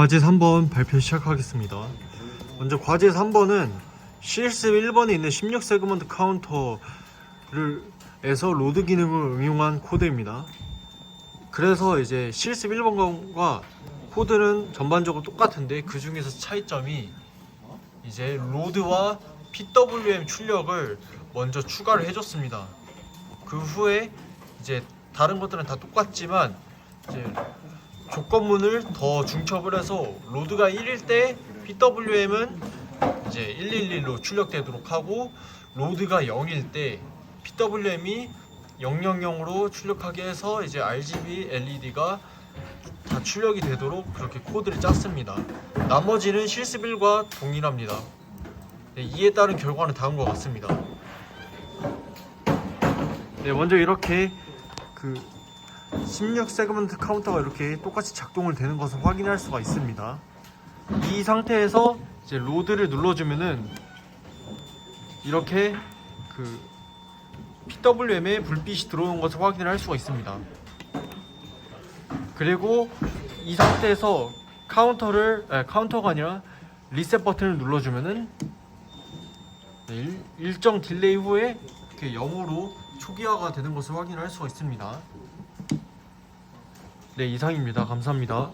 과제 3번 발표 시작하겠습니다. 먼저 과제 3번은 실습 1번에 있는 16 세그먼트 카운터를 에서 로드 기능을 응용한 코드입니다. 그래서 이제 실습 1번과 코드는 전반적으로 똑같은데 그 중에서 차이점이 이제 로드와 PWM 출력을 먼저 추가를 해줬습니다. 그 후에 이제 다른 것들은 다 똑같지만 이제 조건문을 더 중첩을 해서 로드가 1일 때 PWM은 이제 111로 출력되도록 하고 로드가 0일 때 PWM이 000으로 출력하게 해서 이제 RGB LED가 다 출력이 되도록 그렇게 코드를 짰습니다. 나머지는 실습 1과 동일합니다. 네, 이에 따른 결과는 다음과 같습니다. 네, 먼저 이렇게 그 16 세그먼트 카운터가 이렇게 똑같이 작동을 되는 것을 확인할 수가 있습니다. 이 상태에서 이제 로드를 눌러주면은 이렇게 그 PWM에 불빛이 들어오는 것을 확인할 수가 있습니다. 그리고 이 상태에서 카운터를 아, 카운터가 아니라 리셋 버튼을 눌러주면은 네, 일, 일정 딜레이 후에 이렇게 0으로 초기화가 되는 것을 확인할 수가 있습니다. 네 이상입니다. 감사합니다.